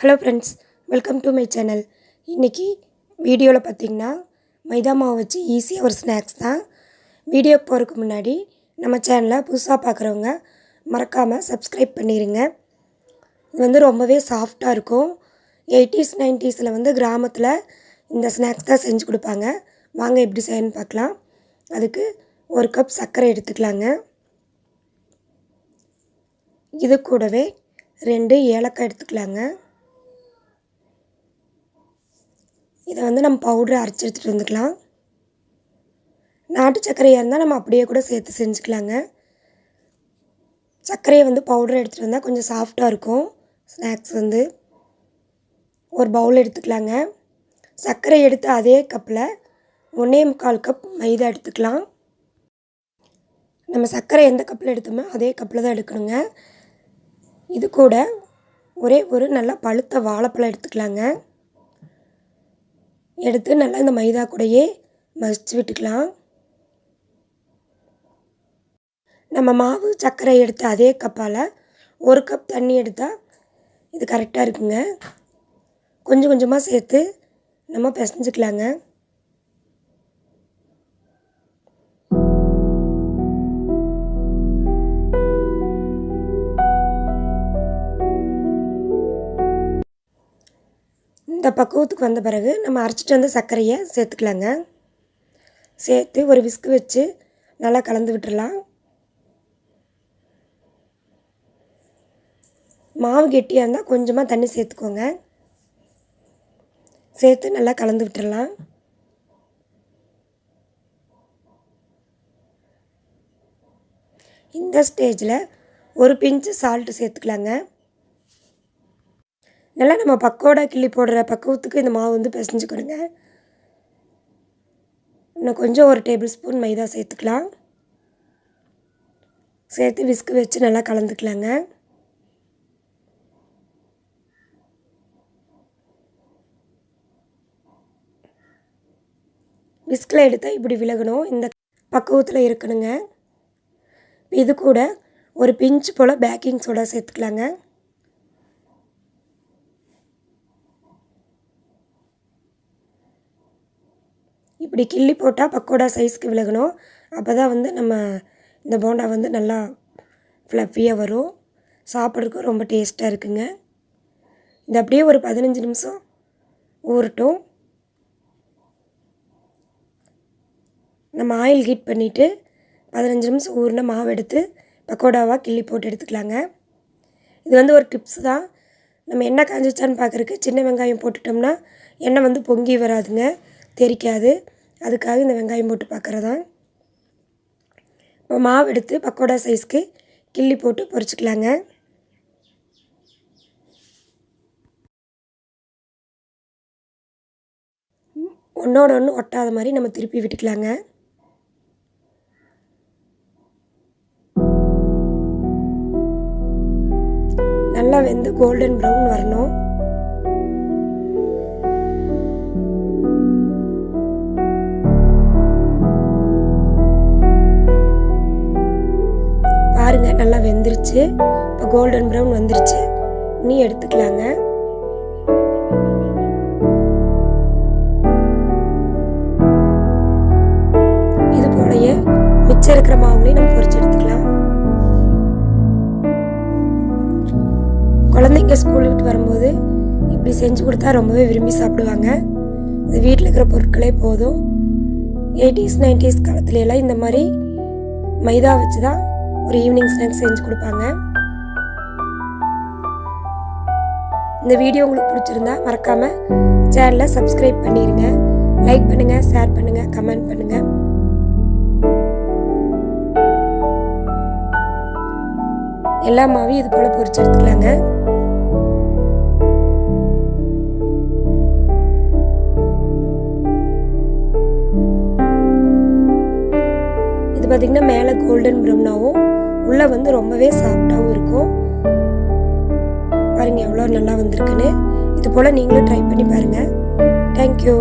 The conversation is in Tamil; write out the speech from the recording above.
Hello friends welcome to my channel இன்றைக்கி வீடியோவில் பார்த்தீங்கன்னா மைதா மாவு வச்சு ஈஸியாக ஒரு ஸ்நாக்ஸ் தான். வீடியோக்கு போகிறதுக்கு முன்னாடி நம்ம சேனலை புதுசாக பார்க்குறவங்க மறக்காமல் சப்ஸ்கிரைப் பண்ணிடுங்க இது வந்து ரொம்பவே சாஃப்டாக இருக்கும். எயிட்டிஸ் நைன்ட்டீஸில் வந்து கிராமத்தில் இந்த ஸ்நாக்ஸ் தான் செஞ்சு கொடுப்பாங்க. வாங்க எப்படி செய்யணும்னு பார்க்கலாம் அதுக்கு ஒரு கப் சர்க்கரை எடுத்துக்கலாங்க. இது கூடவே ரெண்டு ஏலக்காய் எடுத்துக்கலாங்க. இதை வந்து நம்ம பவுடரை அரைச்சி எடுத்துகிட்டு வந்துக்கலாம். நாட்டு சர்க்கரையாக இருந்தால் நம்ம அப்படியே கூட சேர்த்து செஞ்சுக்கலாங்க. சர்க்கரையை வந்து பவுடர் எடுத்துகிட்டு வந்தால் கொஞ்சம் சாஃப்டாக இருக்கும். ஸ்நாக்ஸ் வந்து ஒரு பவுல் எடுத்துக்கலாங்க. சர்க்கரை எடுத்து அதே கப்பில் ஒன்றே முக்கால் கப் மைதா எடுத்துக்கலாம். நம்ம சர்க்கரை எந்த கப்பில் எடுத்தோமோ அதே கப்பில் தான் எடுக்கணுங்க. இது கூட ஒரே ஒரு நல்லா பழுத்த வாழைப்பழம் எடுத்துக்கலாங்க. எடுத்து நல்லா இந்த மைதா கூடையே மசிச்சு விட்டுக்கலாம். நம்ம மாவு சர்க்கரை எடுத்த அதே கப்பால் ஒரு கப் தண்ணி எடுத்தால் இது கரெக்டாக இருக்குங்க. கொஞ்சம் கொஞ்சமாக சேர்த்து நம்ம பிசைஞ்சிக்கலாங்க. இந்த பக்குவத்துக்கு வந்த பிறகு நம்ம அரைச்சிட்டு வந்த சர்க்கரையை சேர்த்துக்கலாங்க. சேர்த்து ஒரு விஸ்கு வச்சு நல்லா கலந்து விட்டுடலாம் மாவு கெட்டியாக இருந்தால் கொஞ்சமாக தண்ணி சேர்த்துக்கோங்க. சேர்த்து நல்லா கலந்து விட்டுடலாம் இந்த ஸ்டேஜில் ஒரு பிஞ்சு சால்ட்டு சேர்த்துக்கலாங்க. நல்லா நம்ம பக்கோடா கிள்ளி போடுற பக்குவத்துக்கு இந்த மாவு வந்து பிசைஞ்சுக்கணுங்க இன்னும் கொஞ்சம் ஒரு டேபிள் ஸ்பூன் மைதா சேர்த்துக்கலாம். சேர்த்து விஸ்கு வச்சு நல்லா கலந்துக்கலாங்க. விஸ்கில் எடுத்தால் இப்படி விலகணும். இந்த பக்குவத்தில் இருக்கணுங்க. இது கூட ஒரு பிஞ்சு போல் பேக்கிங் சோடா சேர்த்துக்கலாங்க. இப்படி கிள்ளி போட்டால் பக்கோடா சைஸ்க்கு விலகணும். அப்போ தான் வந்து நம்ம இந்த போண்டா வந்து நல்லா ஃப்ளஃபியாக வரும். சாப்பிட்றதுக்கும் ரொம்ப டேஸ்ட்டாக இருக்குங்க. இது அப்படியே ஒரு பதினஞ்சு நிமிஷம் ஊறட்டும். நம்ம ஆயில் ஹீட் பண்ணிவிட்டு பதினஞ்சு நிமிஷம் ஊறின மாவு எடுத்து பக்கோடாவாக கிள்ளி போட்டு எடுத்துக்கலாங்க. இது வந்து ஒரு டிப்ஸ் தான். நம்ம என்ன காஞ்சிச்சான்னு பார்க்குறக்கு சின்ன வெங்காயம் போட்டுட்டோம்னா எண்ணெய் வந்து பொங்கி வராதுங்க. தெரிக்காது. அதுக்காக இந்த வெங்காயம் போட்டு பார்க்குறதா? இப்போ மாவு எடுத்து பக்கோடா சைஸ்க்கு கிள்ளி போட்டு பொரிச்சிக்கலாங்க. ஒன்றோட ஒன்று ஒட்டாத மாதிரி நம்ம திருப்பி விட்டுக்கலாங்க. நல்லா வெந்து கோல்டன் ப்ரௌன் வரணும். பாருங்கள் நல்லா வெந்துருச்சு. இப்போ கோல்டன் ப்ரௌன் வந்துருச்சு. நீ எடுத்துக்கலாங்க. இது போலயே மிச்சம் இருக்கிற மாவுலையும் நம்ம பொறிச்சு எடுத்துக்கலாம். குழந்தைங்க ஸ்கூல் விட்டு வரும்போது இப்படி செஞ்சு கொடுத்தா ரொம்பவே விரும்பி சாப்பிடுவாங்க. இது வீட்டில் இருக்கிற பொருட்களே போதும். எயிட்டிஸ் நைன்டிஸ் காலத்துலலாம் இந்த மாதிரி மைதா வச்சு தான் ஒரு ஈவினிங் ஸ்நாக்ஸ் செஞ்சு கொடுப்பாங்க. இந்த வீடியோ உங்களுக்கு பிடிச்சிருந்தா மறக்காம சேனலை சப்ஸ்கிரைப் பண்ணிடுங்க லைக் பண்ணுங்க ஷேர் பண்ணுங்க கமெண்ட் பண்ணுங்க. எல்லா மாவையும் இது போல பொரிச்சு எடுத்துக்கலாங்க. இது பார்த்திங்கன்னா மேலே கோல்டன் ப்ரௌனாகவும் உள்ளே வந்து ரொம்பவே சாஃப்டாகவும் இருக்கும். பாருங்கள் எவ்வளோ நல்லா வந்திருக்குன்னு. இது போல் நீங்களும் ட்ரை பண்ணி பாருங்கள் தேங்க்யூ